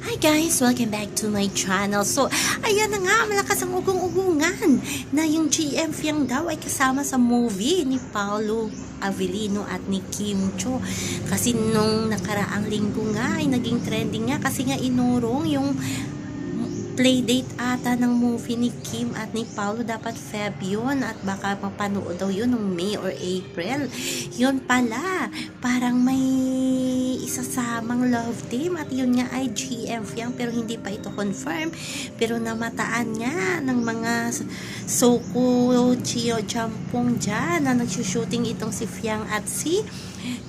Hi guys! Welcome back to my channel. So, ayan na nga, malakas ang ugong-ugungan na yung GM Fiang daw ay kasama sa movie ni Paolo Avellino at ni Kim Cho. Kasi nung nakaraang linggo nga ay naging trending nga kasi nga inurong yung playdate ata ng movie ni Kim at ni Paolo. Dapat Feb yun at baka mapanood daw yun ng May or April. Yun pala parang may isasamang love team at yun nga ay GM Fiang pero hindi pa ito confirm pero namataan nga ng mga Soko Chio Jampong dyan na nagsushooting itong si Fiang at si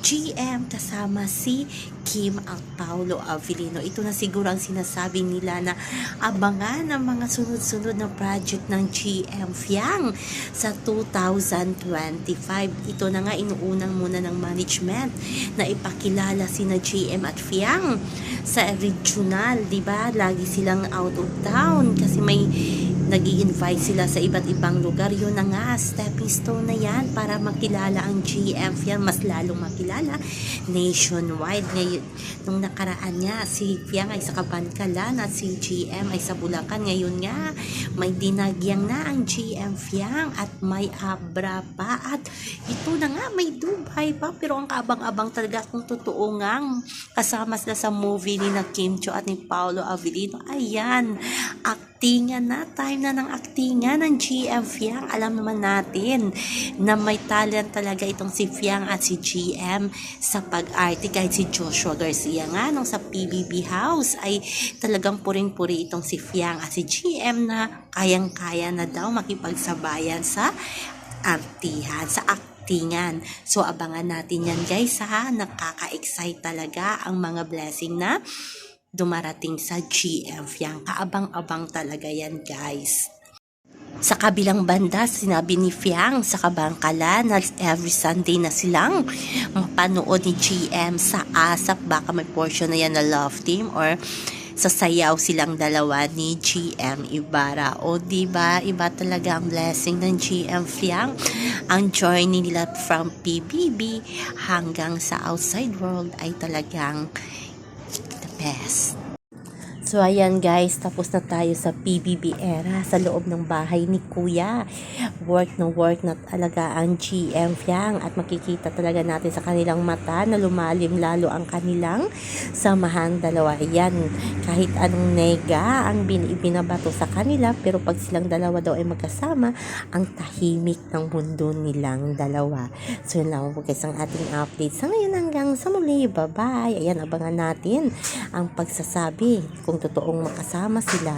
GM kasama si Kim at Paulo Avellino. Ito na siguro ang sinasabi nila na abangan ang mga sunod-sunod na project ng GM Fiang sa 2025. Ito na nga inuunang muna ng management na ipakilala sina GM at Fiang sa regional, 'di ba? Lagi silang out of town kasi may nag invite sila sa iba't ibang lugar. Yun na nga, stepping stone na yan para makilala ang GM Fiang, mas lalong makilala nationwide. Ngayon, nung nakaraan niya, si Fiang ay sa Kabankalan at si GM ay sa Bulacan. Ngayon nga, may dinagyang na ang GM Fiang at may Abra pa. At ito na nga, may Dubai pa. Pero ang kaabang-abang talaga kung totoo nga kasama sila sa movie ni na Kim Cho at ni Paolo Avellino. Ayan, aktingan na, time na ng aktingan ng GM Fiang. Alam naman natin na may talent talaga itong si Fiang at si GM sa pag-arte. Kahit si Joshua Garcia nga nung sa PBB House ay talagang puring-puri itong si Fiang at si GM na kayang-kaya na daw makipagsabayan sa artihan, sa aktingan. So, abangan natin yan guys ha. Nakaka-excite talaga ang mga blessing na dumarating sa GM Fiang. Kaabang-abang talaga yan guys. Sa kabilang banda, sinabi ni Fiang sa Kabangkala na every Sunday na silang mapanood ni GM sa ASAP. Baka may portion na yan na love team or sasayaw silang dalawa ni GM Ibarra. O di ba iba talaga ang blessing ng GM Fiang. Ang journey nila from PBB hanggang sa outside world ay talagang best. So ayan guys, tapos na tayo sa PBB era sa loob ng bahay ni Kuya. Work na work na talaga ang GM Fiang at makikita talaga natin sa kanilang mata na lumalim lalo ang kanilang samahan dalawa. Ayan, kahit anong nega ang bin sa kanila pero pag silang dalawa daw ay magkasama, ang tahimik ng mundo nilang dalawa. So yun lang po guys ang ating update. Sa ngayon hanggang sa muli, bye-bye. Ayan, abangan natin ang pagsasabi kung totoong makasama sila.